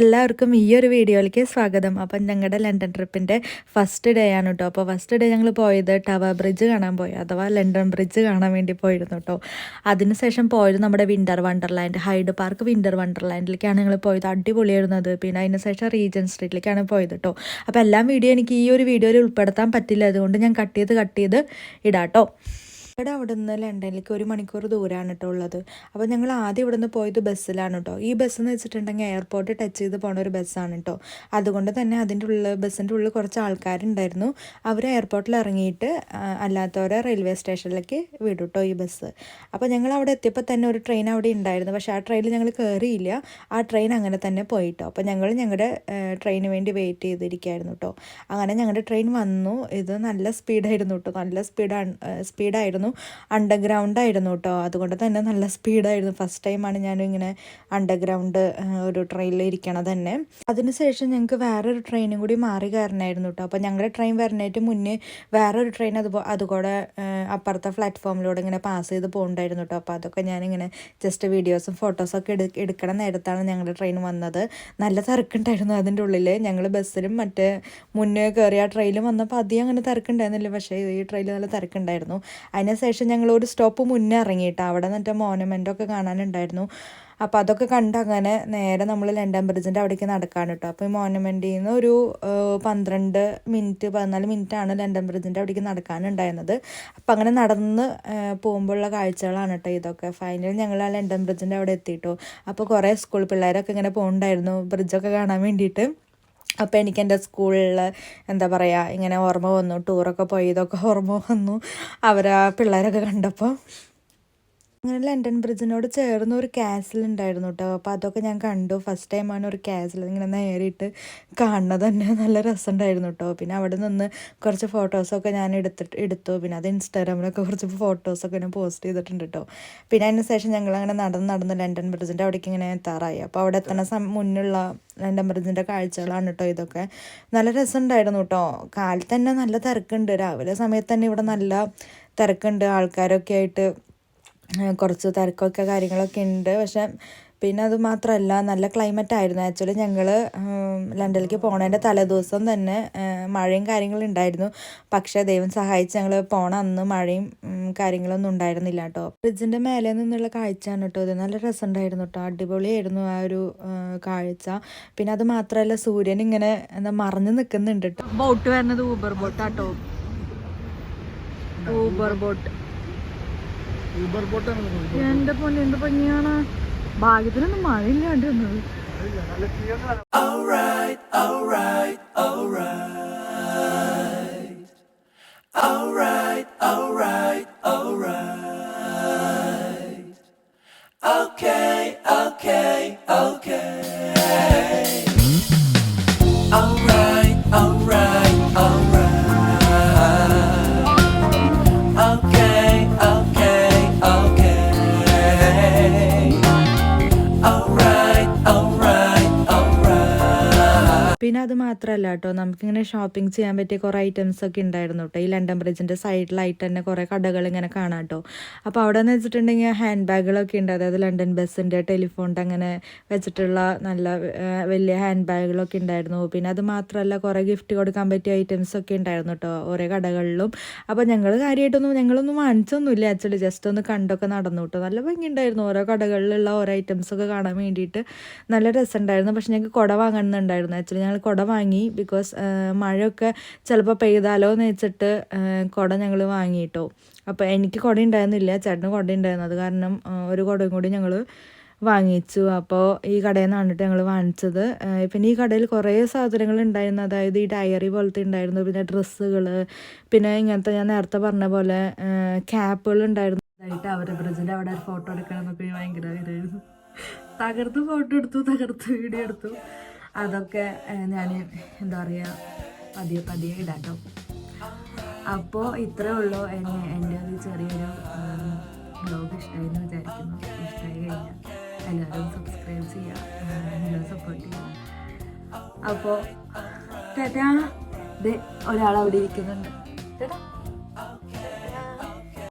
എല്ലാവർക്കും ഈ ഒരു വീഡിയോയിലേക്ക് സ്വാഗതം. അപ്പം ഞങ്ങളുടെ ലണ്ടൻ ട്രിപ്പിന്റെ ഫസ്റ്റ് ഡേ ആണ് കേട്ടോ അപ്പോൾ ഫസ്റ്റ് ഡേ ഞങ്ങൾ പോയത് ടവർ ബ്രിഡ്ജ് കാണാൻ പോയി. അഥവാ ലണ്ടൻ ബ്രിഡ്ജ് കാണാൻ വേണ്ടി പോയിരുന്നു കേട്ടോ അതിനുശേഷം പോയത് നമ്മുടെ winter wonderland Hyde Park winter വണ്ടർലാൻഡിലേക്കാണ് ഞങ്ങൾ പോയത്. അടിപൊളിയായിരുന്നത് പിന്നെ അതിനുശേഷം റീജൻ സ്ട്രീറ്റിലേക്കാണ് പോയത് കേട്ടോ അപ്പോൾ എല്ലാം വീഡിയോ എനിക്ക് ഈ ഒരു വീഡിയോയിൽ ഉൾപ്പെടുത്താൻ പറ്റില്ല. അതുകൊണ്ട് ഞാൻ കട്ട് ചെയ്ത് കട്ട് ചെയ്ത് ഇടാം കേട്ടോ ഇവിടെ അവിടെ നിന്ന് ലണ്ടനിലേക്ക് ഒരു മണിക്കൂർ ദൂരമാണ് കേട്ടോ ഉള്ളത്. അപ്പോൾ ഞങ്ങൾ ആദ്യം ഇവിടെ നിന്ന് പോയത് ബസ്സിലാണ് കേട്ടോ ഈ ബസ് എന്ന് വെച്ചിട്ടുണ്ടെങ്കിൽ എയർപോർട്ട് ടച്ച് ചെയ്ത് പോണ ഒരു ബസ്സാണ് കേട്ടോ അതുകൊണ്ട് തന്നെ അതിന്റെ ഉള്ളിൽ ബസ്സിന്റെ ഉള്ളിൽ കുറച്ച് ആൾക്കാരുണ്ടായിരുന്നു. അവർ എയർപോർട്ടിൽ ഇറങ്ങിയിട്ട് അല്ലാത്തവരെ റെയിൽവേ സ്റ്റേഷനിലേക്ക് വിടും കേട്ടോ ഈ ബസ് അപ്പോൾ ഞങ്ങൾ അവിടെ എത്തിയപ്പോൾ തന്നെ ഒരു ട്രെയിൻ അവിടെ ഉണ്ടായിരുന്നു. പക്ഷേ ആ ട്രെയിനിൽ ഞങ്ങൾ കയറിയില്ല. ആ ട്രെയിൻ അങ്ങനെ തന്നെ പോയിട്ടോ അപ്പോൾ ഞങ്ങൾ ഞങ്ങളുടെ ട്രെയിന് വേണ്ടി വെയിറ്റ് ചെയ്തിരിക്കുകയായിരുന്നു കേട്ടോ അങ്ങനെ ഞങ്ങളുടെ ട്രെയിൻ വന്നു. ഇത് നല്ല സ്പീഡായിരുന്നു കേട്ടോ നല്ല സ്പീഡാണ് സ്പീഡായിരുന്നു. അണ്ടർഗ്രൗണ്ട് ആയിരുന്നു കേട്ടോ അതുകൊണ്ട് തന്നെ നല്ല സ്പീഡായിരുന്നു ഫസ്റ്റ് ടൈമാണ് ഞാനും ഇങ്ങനെ അണ്ടർഗ്രൗണ്ട് ഒരു ട്രെയിനിൽ ഇരിക്കണത് തന്നെ. അതിനുശേഷം ഞങ്ങൾക്ക് വേറൊരു ട്രെയിനും കൂടി മാറി കയറണമായിരുന്നു കേട്ടോ അപ്പോൾ ഞങ്ങളുടെ ട്രെയിൻ വരണേറ്റ് മുന്നേ വേറൊരു ട്രെയിൻ അതുപോലെ അതുകൂടെ അപ്പുറത്തെ പ്ലാറ്റ്ഫോമിലൂടെ ഇങ്ങനെ പാസ് ചെയ്ത് പോകണ്ടായിരുന്നു കേട്ടോ അപ്പോൾ അതൊക്കെ ഞാനിങ്ങനെ ജസ്റ്റ് വീഡിയോസും ഫോട്ടോസൊക്കെ എടു എടുക്കണ നേരത്താണ് ഞങ്ങളുടെ ട്രെയിൻ വന്നത്. നല്ല തിരക്കുണ്ടായിരുന്നു അതിന്റെ ഉള്ളിൽ ഞങ്ങൾ ബസ്സിലും മറ്റേ മുന്നേ കയറിയ ആ ട്രെയിനും വന്നപ്പോൾ അധികം അങ്ങനെ തിരക്കുണ്ടായിരുന്നില്ല. പക്ഷേ ഈ ട്രെയിനിൽ നല്ല തിരക്കുണ്ടായിരുന്നു. അതിനുശേഷം ഞങ്ങൾ ഒരു സ്റ്റോപ്പ് മുന്നേ ഇറങ്ങിയിട്ട്. അവിടെ നിന്നിട്ട് മോനമെന്റൊക്കെ കാണാനുണ്ടായിരുന്നു. അപ്പോൾ അതൊക്കെ കണ്ട് അങ്ങനെ നേരെ നമ്മൾ ലണ്ടൻ ബ്രിഡ്ജിന്റെ അവിടേക്ക് നടക്കാണ് കേട്ടോ അപ്പോൾ ഈ മോനമെന്റിൽ നിന്ന് ഒരു പന്ത്രണ്ട് മിനിറ്റ് പതിനാല് മിനിറ്റാണ് ലണ്ടൻ ബ്രിഡ്ജിന്റെ അവിടേക്ക് നടക്കാനുണ്ടായിരുന്നത്. അപ്പോൾ അങ്ങനെ നടന്ന് പോകുമ്പോഴുള്ള കാഴ്ചകളാണ് കേട്ടോ ഇതൊക്കെ. ഫൈനലി ഞങ്ങൾ ആ ലണ്ടൻ ബ്രിഡ്ജിന്റെ അവിടെ എത്തിയിട്ടോ അപ്പോൾ കുറേ സ്കൂൾ പിള്ളേരൊക്കെ ഇങ്ങനെ പോകുന്നുണ്ടായിരുന്നു ബ്രിഡ്ജൊക്കെ കാണാൻ വേണ്ടിയിട്ട്. അപ്പോൾ എനിക്ക് എന്റെ സ്കൂളിൽ എന്താ പറയുക ഇങ്ങനെ ഓർമ്മ വന്നു ടൂറൊക്കെ പോയതൊക്കെ ഓർമ്മ വന്നു. അവരാ പിള്ളേരൊക്കെ കണ്ടപ്പോൾ അങ്ങനെ ലണ്ടൻ ബ്രിഡ്ജിനോട് ചേർന്ന് ഒരു കാസിൽ ഉണ്ടായിരുന്നു കേട്ടോ അപ്പോൾ അതൊക്കെ ഞാൻ കണ്ടു. ഫസ്റ്റ് ടൈമാണ് ഒരു കാസിൽ ഇങ്ങനെ നേരിട്ട് കാണുന്നത്. തന്നെ നല്ല രസമുണ്ടായിരുന്നു കേട്ടോ പിന്നെ അവിടെ നിന്ന് കുറച്ച് ഫോട്ടോസൊക്കെ ഞാൻ എടുത്തിട്ട് എടുത്തു. പിന്നെ അത് ഇൻസ്റ്റാഗ്രാമിലൊക്കെ കുറച്ച് ഫോട്ടോസൊക്കെ ഞാൻ പോസ്റ്റ് ചെയ്തിട്ടുണ്ട് കേട്ടോ പിന്നെ അതിന് ശേഷം ഞങ്ങൾ അങ്ങനെ നടന്ന് നടന്ന് ലണ്ടൻ ബ്രിഡ്ജിന്റെ അവിടേക്ക് ഇങ്ങനെ എത്താറായി. അപ്പോൾ അവിടെ എത്തണ മുന്നുള്ള ലണ്ടൻ ബ്രിഡ്ജിന്റെ കാഴ്ചകളാണ് കേട്ടോ ഇതൊക്കെ. നല്ല രസമുണ്ടായിരുന്നു കേട്ടോ കാലത്ത് തന്നെ നല്ല തിരക്കുണ്ട്. രാവിലെ സമയത്ത് തന്നെ ഇവിടെ നല്ല തിരക്കുണ്ട്. ആൾക്കാരൊക്കെ ആയിട്ട് കുറച്ച് തിരക്കൊക്കെ കാര്യങ്ങളൊക്കെ ഉണ്ട്. പക്ഷേ പിന്നെ അത് മാത്രമല്ല നല്ല ക്ലൈമറ്റ് ആയിരുന്നു. ആക്ച്വലി ഞങ്ങൾ ലണ്ടനിലേക്ക് പോണതിന്റെ തലേദിവസം തന്നെ മഴയും കാര്യങ്ങളും ഉണ്ടായിരുന്നു. പക്ഷേ ദൈവം സഹായിച്ച് ഞങ്ങൾ പോണ അന്ന് മഴയും കാര്യങ്ങളൊന്നും ഉണ്ടായിരുന്നില്ല കേട്ടോ ഫ്രിഡ്ജിന്റെ മേലെ നിന്നുള്ള കാഴ്ചയാണ് കേട്ടോ ഇത്. നല്ല രസമുണ്ടായിരുന്നു കേട്ടോ അടിപൊളിയായിരുന്നു ആ ഒരു കാഴ്ച. പിന്നെ അത് മാത്രമല്ല സൂര്യൻ ഇങ്ങനെ എന്താ മറഞ്ഞു നിൽക്കുന്നുണ്ട് കേട്ടോ ബോട്ട് വരുന്നത് ഊബർ ബോട്ടാട്ടോ ഊബർ ബോട്ട് എന്റെ പൊന്നെ എന്ത് പഞ്ഞിയാണ് ഭാഗ്യത്തിനൊന്നും മഴയില്ലാണ്ട് പിന്നെ അത് മാത്രമല്ല കേട്ടോ. നമുക്കിങ്ങനെ ഷോപ്പിംഗ് ചെയ്യാൻ പറ്റിയ കുറേ ഐറ്റംസ് ഒക്കെ ഉണ്ടായിരുന്നു കേട്ടോ. ഈ ലണ്ടൻ ബ്രിഡ്ജിന്റെ സൈഡിലായിട്ട് തന്നെ കുറേ കടകൾ ഇങ്ങനെ കാണാം കേട്ടോ. അപ്പോൾ അവിടെ എന്ന് വെച്ചിട്ടുണ്ടെങ്കിൽ ഹാൻഡ് ബാഗുകളൊക്കെ ഉണ്ട്. അതായത് ലണ്ടൻ ബസ്സിന്റെ ടെലിഫോണിന്റെ അങ്ങനെ വെച്ചിട്ടുള്ള നല്ല വലിയ ഹാൻഡ് ബാഗുകളൊക്കെ ഉണ്ടായിരുന്നു. പിന്നെ അത് മാത്രമല്ല കുറേ ഗിഫ്റ്റ് കൊടുക്കാൻ പറ്റിയ ഐറ്റംസ് ഒക്കെ ഉണ്ടായിരുന്നു കേട്ടോ ഓരോ കടകളിലും. അപ്പോൾ ഞങ്ങൾ കാര്യമായിട്ടൊന്നും ഞങ്ങളൊന്നും വാങ്ങിച്ചൊന്നുമില്ല. ആക്ച്വലി ജസ്റ്റ് ഒന്ന് കണ്ടൊക്കെ നടന്നു കേട്ടോ. നല്ല ഭംഗിയുണ്ടായിരുന്നു ഓരോ കടകളിലുള്ള ഓരോ ഐറ്റംസ് ഒക്കെ കാണാൻ വേണ്ടിയിട്ട്. നല്ല രസമുണ്ടായിരുന്നു. പക്ഷെ ഞങ്ങൾക്ക് കുട വാങ്ങണമെന്നുണ്ടായിരുന്നു. ആക്ച്വലി ഞങ്ങൾ കുട വാങ്ങി ബിക്കോസ് മഴയൊക്കെ ചിലപ്പോൾ പെയ്താലോ എന്ന് വെച്ചിട്ട് കുട ഞങ്ങൾ വാങ്ങിയിട്ടോ അപ്പോൾ എനിക്ക് കുട ഉണ്ടായിരുന്നില്ല ചേട്ടന് കുട ഉണ്ടായിരുന്നു. അത് കാരണം ഒരു കുടയും കൂടി ഞങ്ങൾ വാങ്ങിച്ചു. അപ്പോൾ ഈ കടയിൽ നിന്നാണ് കേട്ടോ ഞങ്ങൾ വാങ്ങിച്ചത്. പിന്നെ ഈ കടയിൽ കുറേ സാധനങ്ങൾ ഉണ്ടായിരുന്നു. അതായത് ഈ ഡയറി പോലത്തെ ഉണ്ടായിരുന്നു. പിന്നെ ഡ്രസ്സുകൾ പിന്നെ ഇങ്ങനത്തെ ഞാൻ നേരത്തെ പറഞ്ഞ പോലെ ക്യാപ്പുകൾ ഉണ്ടായിരുന്നു. ആയിട്ട് അവരെ ബ്രിഡ്ജിന്റെ അവിടെ ഫോട്ടോ എടുക്കണം എന്നൊക്കെ ഭയങ്കര ഇതായിരുന്നു തകർത്ത് ഫോട്ടോ എടുത്തു തകർത്ത് വീഡിയോ എടുത്തു. അതൊക്കെ ഞാൻ എന്താ പറയുക പതിയെ പതിയെ ഇടാട്ടോ. അപ്പോൾ ഇത്രേ ഉള്ളൂ എന്നെ എന്റെ ഒരു ചെറിയൊരു ബ്ലോഗ് ഇഷ്ടമായി എന്ന് വിചാരിക്കുന്നു. ഇഷ്ടമായി കഴിഞ്ഞാൽ എല്ലാവരും സബ്സ്ക്രൈബ് ചെയ്യുക എല്ലാവരും സപ്പോർട്ട് ചെയ്യുക അപ്പോൾ ഒരാൾ അവിടെ ഇരിക്കുന്നുണ്ട്. ചേട്ടാ